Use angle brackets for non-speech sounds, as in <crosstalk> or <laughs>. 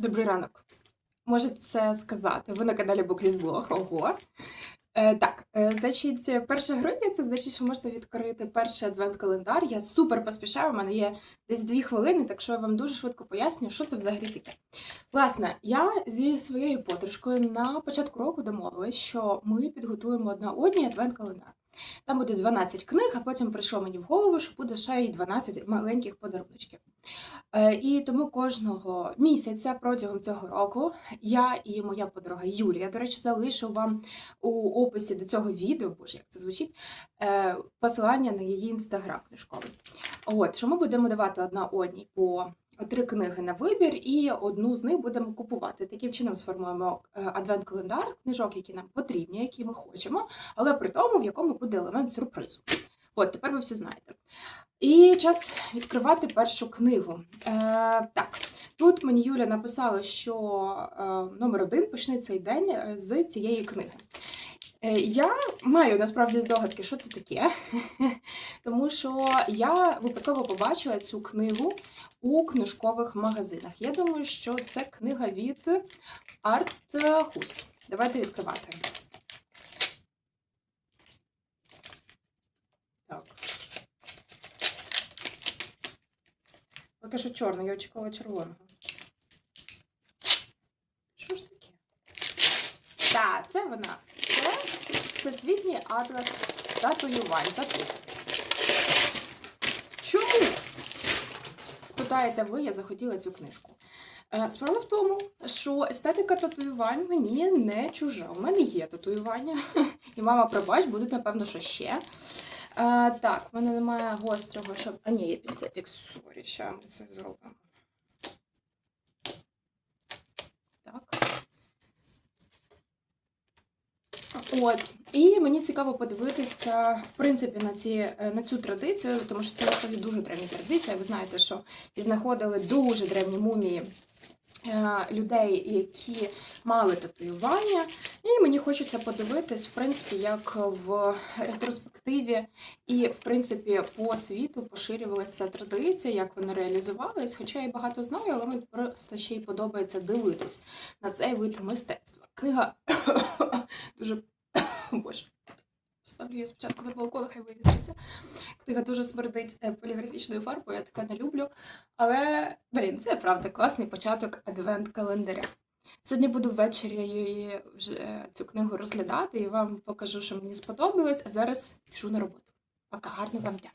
Добрий ранок. Можете це сказати. Ви на каналі Буклізблог. Ого. Е, так, е, значить, 1 грудня це значить, що можна відкрити перший адвент-календар. Я супер поспішаю, у мене є десь дві хвилини, так що я вам дуже швидко поясню, що це взагалі таке. Власне, я зі своєю подружкою на початку року домовилась, що ми підготуємо одна одній адвент-календар. Там буде 12 книг, а потім прийшло мені в голову, що буде ще й 12 маленьких подаруночків. Е, І тому кожного місяця протягом цього року я і моя подруга Юлія, до речі, залишу вам у описі до цього відео, боже, як це звучить, е, посилання на її інстаграм книжковий. От, що ми будемо давати одна одній по три книги на вибір, і одну з них будемо купувати. Таким чином сформуємо е, адвент-календар книжок, які нам потрібні, які ми хочемо, але при тому, в якому буде елемент сюрпризу. От, тепер ви все знаєте. І час відкривати першу книгу. Е, так, тут мені Юля написала, що е, номер один почне цей день е, з цієї книги. Е, я маю насправді здогадки, що це таке, <laughs> тому що я випадково побачила цю книгу у книжкових магазинах. Я думаю, що це книга від Arthus. Давайте відкривати. Так. Поки що чорний, я очікувала червоного. Що ж таке? Так, це вона. Це всесвітній атлас татуювань. Тату. Чому? Спитаєте ви, я захотіла цю книжку. Е, Справа в тому, що естетика татуювань мені не чужа. У мене є татуювання. <laughs> І мама, пробач, будуть, напевно, що ще. А, так, в мене немає гострого, щоб. А ні, є пінцетик, сорі, ще ми це зробимо. Так. От. І мені цікаво подивитися, в принципі, на, ці, е, на цю традицію, тому що це дуже древня традиція. Ви знаєте, що і знаходили дуже древні мумії людей, які мали татуювання. І мені хочеться подивитись, в принципі, як в ретроспективі і, в принципі, по світу поширювалася ця традиція, як вона реалізувалась. Хоча я багато знаю, але мені просто ще й подобається дивитись на цей вид мистецтва. Книга <coughs> дуже <coughs> боже. Ставлю її спочатку на балкон, хай вивітриться. Книга дуже смердить е, поліграфічною фарбою, я таке не люблю. Але, блін, це правда класний початок адвент-календаря. Сьогодні буду ввечері вже цю книгу розглядати і вам покажу, що мені сподобалось, а зараз пішу на роботу. Пока, гарного вам дня!